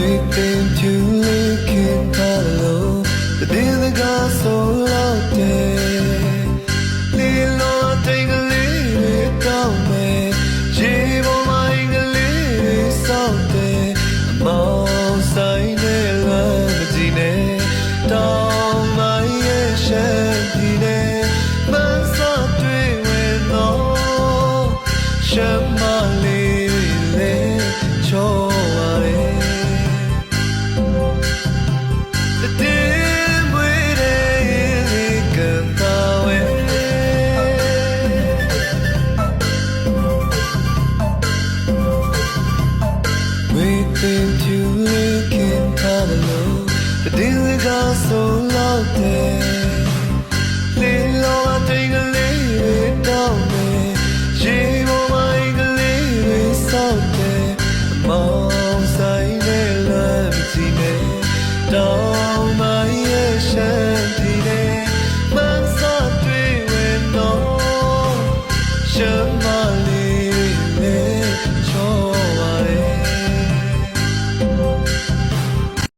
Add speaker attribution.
Speaker 1: waked to. so low there